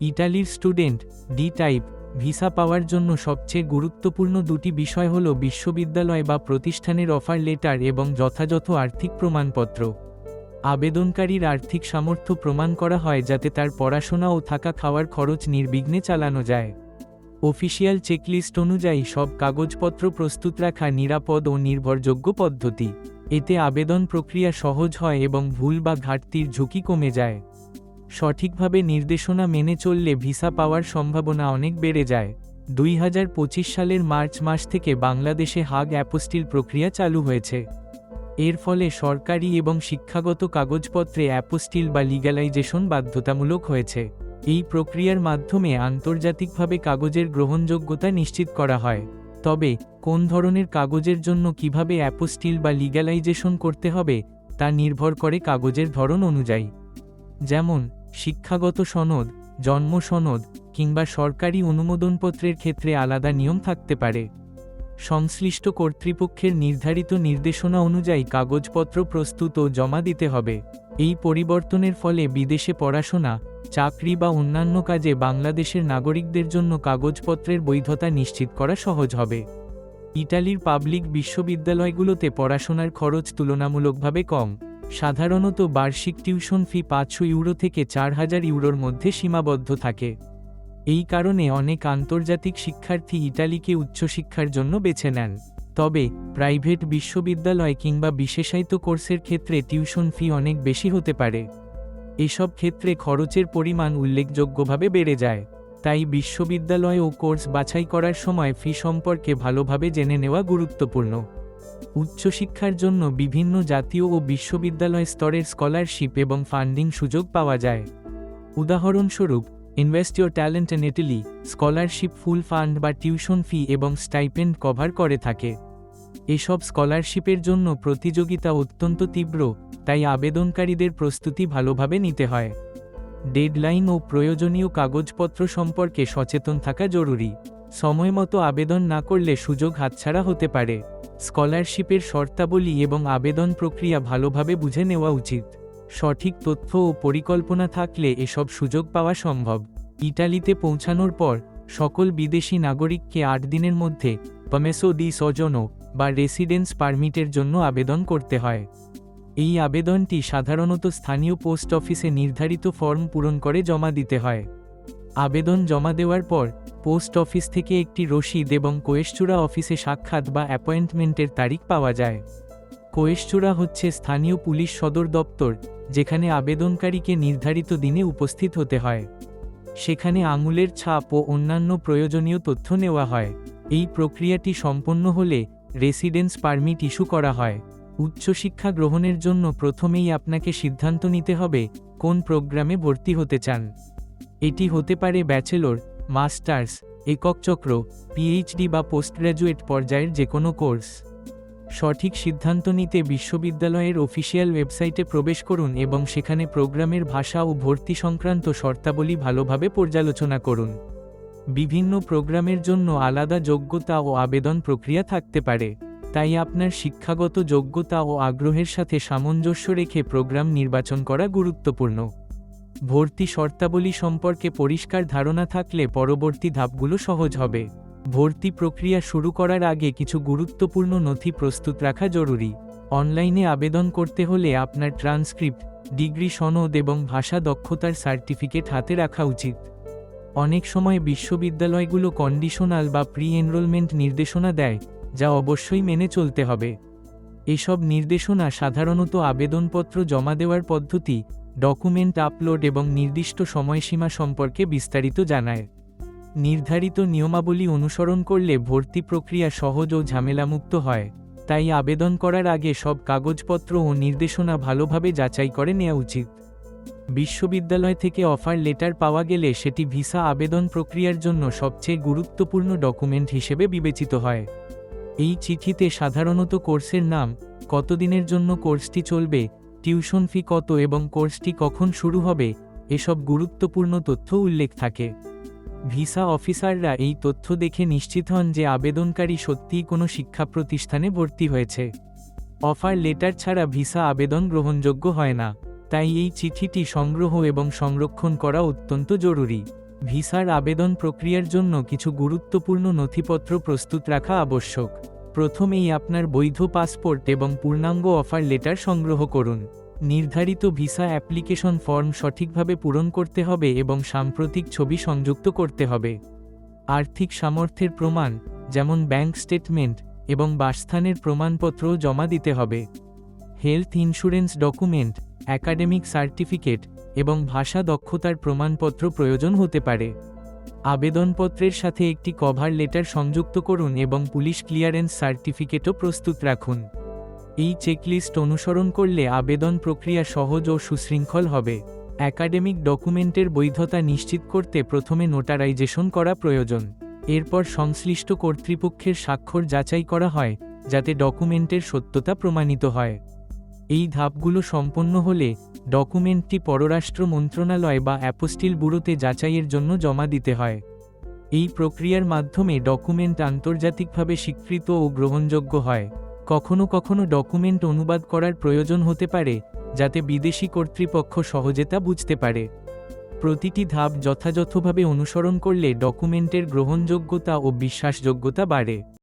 ইটালির student D type visa পাওয়ার জন্য সবচেয়ে গুরুত্বপূর্ণ দুটি বিষয় হল বিশ্ববিদ্যালয় বা প্রতিষ্ঠানের অফার লেটার এবং যথাযথ আর্থিক প্রমাণপত্র। আবেদনকারীর আর্থিক সামর্থ্য প্রমাণ করা হয় যাতে তার পড়াশোনা ও থাকা খাওয়ার খরচ নির্বিঘ্নে চালানো যায়। অফিসিয়াল চেকলিস্ট অনুযায়ী সব কাগজপত্র প্রস্তুত রাখা নিরাপদ ও নির্ভরযোগ্য পদ্ধতি। এতে আবেদন প্রক্রিয়া সহজ হয় এবং ভুল বা ঘাটতির ঝুঁকি কমে যায়। সঠিকভাবে নির্দেশনা মেনে চললে ভিসা পাওয়ার সম্ভাবনা অনেক বেড়ে যায়। দুই হাজার পঁচিশ সালের মার্চ মাস থেকে বাংলাদেশে হাগ অ্যাপোস্টিল প্রক্রিয়া চালু হয়েছে। এর ফলে সরকারি এবং শিক্ষাগত কাগজপত্রে অ্যাপোস্টিল বা লিগালাইজেশন বাধ্যতামূলক হয়েছে। এই প্রক্রিয়ার মাধ্যমে আন্তর্জাতিকভাবে কাগজের গ্রহণযোগ্যতা নিশ্চিত করা হয়। তবে, কোন ধরনের কাগজের জন্য কীভাবে অ্যাপোস্টিল বা লিগালাইজেশন করতে হবে, তা নির্ভর করে কাগজের ধরন অনুযায়ী। যেমন শিক্ষাগত সনদ, জন্ম সনদ কিংবা সরকারি অনুমোদনপত্রের ক্ষেত্রে আলাদা নিয়ম থাকতে পারে। সংশ্লিষ্ট কর্তৃপক্ষের নির্ধারিত নির্দেশনা অনুযায়ী কাগজপত্র প্রস্তুত ও জমা দিতে হবে। এই পরিবর্তনের ফলে বিদেশে পড়াশোনা, চাকরি বা অন্যান্য কাজে বাংলাদেশের নাগরিকদের জন্য কাগজপত্রের বৈধতা নিশ্চিত করা সহজ হবে। ইটালির পাবলিক বিশ্ববিদ্যালয়গুলোতে পড়াশোনার খরচ তুলনামূলকভাবে কম। সাধারণত বার্ষিক টিউশন ফি পাঁচশো ইউরো থেকে চার হাজার ইউরোর মধ্যে সীমাবদ্ধ থাকে। এই কারণে অনেক আন্তর্জাতিক শিক্ষার্থী ইটালিকে উচ্চশিক্ষার জন্য বেছে নেন। তবে, প্রাইভেট বিশ্ববিদ্যালয় কিংবা বিশেষায়িত কোর্সের ক্ষেত্রে টিউশন ফি অনেক বেশি হতে পারে। এসব ক্ষেত্রে খরচের পরিমাণ উল্লেখযোগ্যভাবে বেড়ে যায়। তাই বিশ্ববিদ্যালয় ও কোর্স বাছাই করার সময় ফি সম্পর্কে ভালোভাবে জেনে নেওয়া গুরুত্বপূর্ণ। উচ্চশিক্ষার জন্য বিভিন্ন জাতীয় ও বিশ্ববিদ্যালয় স্তরের স্কলারশিপ এবং ফান্ডিং সুযোগ পাওয়া যায়। উদাহরণস্বরূপ, invest your talent in Italy, scholarship full fund বা টিউশন ফি এবং স্টাইপেন্ড কভার করে থাকে। এসব স্কলারশিপের জন্য প্রতিযোগিতা অত্যন্ত তীব্র, তাই আবেদনকারীদের প্রস্তুতি ভালোভাবে নিতে হয়। ডেডলাইন ও প্রয়োজনীয় কাগজপত্র সম্পর্কে সচেতন থাকা জরুরি। সময়মতো আবেদন না করলে সুযোগ হাতছাড়া হতে পারে। স্কলারশিপের শর্তাবলী এবং আবেদন প্রক্রিয়া ভালোভাবে বুঝে নেওয়া উচিত। সঠিক তথ্য ও পরিকল্পনা থাকলে এসব সুযোগ পাওয়া সম্ভব। ইটালিতে পৌঁছানোর পর, সকল বিদেশি নাগরিককে আট দিনের মধ্যে পমেসো দি সজনো বা রেসিডেন্স পারমিটের জন্য আবেদন করতে হয়। এই আবেদনটি সাধারণত স্থানীয় পোস্ট অফিসে নির্ধারিত ফর্ম পূরণ করে জমা দিতে হয়। আবেদন জমা দেওয়ার পর, পোস্ট অফিস থেকে একটি রসিদ এবং কোয়েশ্চুরা অফিসে সাক্ষাৎ বা অ্যাপয়েন্টমেন্টের তারিখ পাওয়া যায়। কোয়েশ্চুরা হচ্ছে স্থানীয় পুলিশ সদর দপ্তর, যেখানে আবেদনকারীকে নির্ধারিত দিনে উপস্থিত হতে হয়। সেখানে আঙুলের ছাপ ও অন্যান্য প্রয়োজনীয় তথ্য নেওয়া হয়। এই প্রক্রিয়াটি সম্পন্ন হলে রেসিডেন্স পারমিট ইস্যু করা হয়। উচ্চশিক্ষা গ্রহণের জন্য প্রথমেই আপনাকে সিদ্ধান্ত নিতে হবে কোন প্রোগ্রামে ভর্তি হতে চান। এটি হতে পারে ব্যাচেলর, মাস্টার্স, একক চক্র, পিএইচডি বা পোস্ট গ্র্যাজুয়েট পর্যায়ের যে কোনো কোর্স। সঠিক সিদ্ধান্ত নিতে বিশ্ববিদ্যালয়ের অফিসিয়াল ওয়েবসাইটে প্রবেশ করুন এবং সেখানে প্রোগ্রামের ভাষা ও ভর্তি সংক্রান্ত শর্তাবলী ভালোভাবে পর্যালোচনা করুন। বিভিন্ন প্রোগ্রামের জন্য আলাদা যোগ্যতা ও আবেদন প্রক্রিয়া থাকতে পারে। তাই আপনার শিক্ষাগত যোগ্যতা ও আগ্রহের সাথে সামঞ্জস্য রেখে প্রোগ্রাম নির্বাচন করা গুরুত্বপূর্ণ। ভর্তি শর্তাবলী সম্পর্কে পরিষ্কার ধারণা থাকলে পরবর্তী ধাপগুলো সহজ হবে। ভর্তি প্রক্রিয়া শুরু করার আগে কিছু গুরুত্বপূর্ণ নথি প্রস্তুত রাখা জরুরি। অনলাইনে আবেদন করতে হলে আপনার ট্রান্সক্রিপ্ট, ডিগ্রি সনদ এবং ভাষা দক্ষতার সার্টিফিকেট হাতে রাখা উচিত। অনেক সময় বিশ্ববিদ্যালয়গুলো কন্ডিশনাল বা প্রি এনরোলমেন্ট নির্দেশনা দেয়, যা অবশ্যই মেনে চলতে হবে। এসব নির্দেশনা সাধারণত আবেদনপত্র জমা দেওয়ার পদ্ধতি ডকুমেন্ট আপলোড এবং নির্দিষ্ট সময়সীমা সম্পর্কে বিস্তারিত জানায়। নির্ধারিত নিয়মাবলী অনুসরণ করলে ভর্তি প্রক্রিয়া সহজ ও ঝামেলামুক্ত হয়, তাই আবেদন করার আগে সব কাগজপত্র ও নির্দেশনা ভালোভাবে যাচাই করে নেওয়া উচিত। বিশ্ববিদ্যালয় থেকে অফার লেটার পাওয়া গেলে সেটি ভিসা আবেদন প্রক্রিয়ার জন্য সবচেয়ে গুরুত্বপূর্ণ ডকুমেন্ট হিসেবে বিবেচিত হয়। এই চিঠিতে সাধারণত কোর্সের নাম, কতদিনের জন্য কোর্সটি চলবে টিউশন ফি কত এবং কোর্সটি কখন শুরু হবে, এসব গুরুত্বপূর্ণ তথ্য উল্লেখ থাকে। ভিসা অফিসাররা এই তথ্য দেখে নিশ্চিত হন যে আবেদনকারী সত্যিই কোনো শিক্ষা প্রতিষ্ঠানে ভর্তি হয়েছে। অফার লেটার ছাড়া ভিসা আবেদন গ্রহণযোগ্য হয় না, তাই এই চিঠিটি সংগ্রহ এবং সংরক্ষণ করা অত্যন্ত জরুরি। ভিসার আবেদন প্রক্রিয়ার জন্য কিছু গুরুত্বপূর্ণ নথিপত্র প্রস্তুত রাখা আবশ্যক। প্রথমেই আপনার বৈধ পাসপোর্ট এবং পূর্ণাঙ্গ অফার লেটার সংগ্রহ করুন। নির্ধারিত ভিসা অ্যাপ্লিকেশন ফর্ম সঠিকভাবে পূরণ করতে হবে এবং সাম্প্রতিক ছবি সংযুক্ত করতে হবে। আর্থিক সামর্থ্যের প্রমাণ, যেমন ব্যাংক স্টেটমেন্ট এবং বাসস্থানের প্রমাণপত্রও জমা দিতে হবে। Health insurance document academic certificate এবং ভাষা দক্ষতার প্রমাণপত্র প্রয়োজন হতে পারে। আবেদনপত্রের সাথে একটি কভার লেটার সংযুক্ত করুন এবং পুলিশ ক্লিয়ারেন্স সার্টিফিকেটও প্রস্তুত রাখুন। এই চেকলিস্ট অনুসরণ করলে আবেদন প্রক্রিয়া সহজ ও সুশৃঙ্খল হবে। একাডেমিক ডকুমেন্টের বৈধতা নিশ্চিত করতে প্রথমে নোটারাইজেশন করা প্রয়োজন। এরপর সংশ্লিষ্ট কর্তৃপক্ষের স্বাক্ষর যাচাই করা হয়, যাতে ডকুমেন্টের সত্যতা প্রমাণিত হয়। এই ধাপগুলো সম্পন্ন হলে ডকুমেন্টটি পররাষ্ট্র মন্ত্রণালয় বা অ্যাপোস্টিল ব্যুরোতে যাচাইয়ের জন্য জমা দিতে হয়। এই প্রক্রিয়ার মাধ্যমে ডকুমেন্ট আন্তর্জাতিকভাবে স্বীকৃত ও গ্রহণযোগ্য হয়। কখনো কখনো ডকুমেন্ট অনুবাদ করার প্রয়োজন হতে পারে, যাতে বিদেশি কর্তৃপক্ষ সহজে তা বুঝতে পারে। প্রতিটি ধাপ যথাযথভাবে অনুসরণ করলে ডকুমেন্টের গ্রহণযোগ্যতা ও বিশ্বাসযোগ্যতা বাড়ে।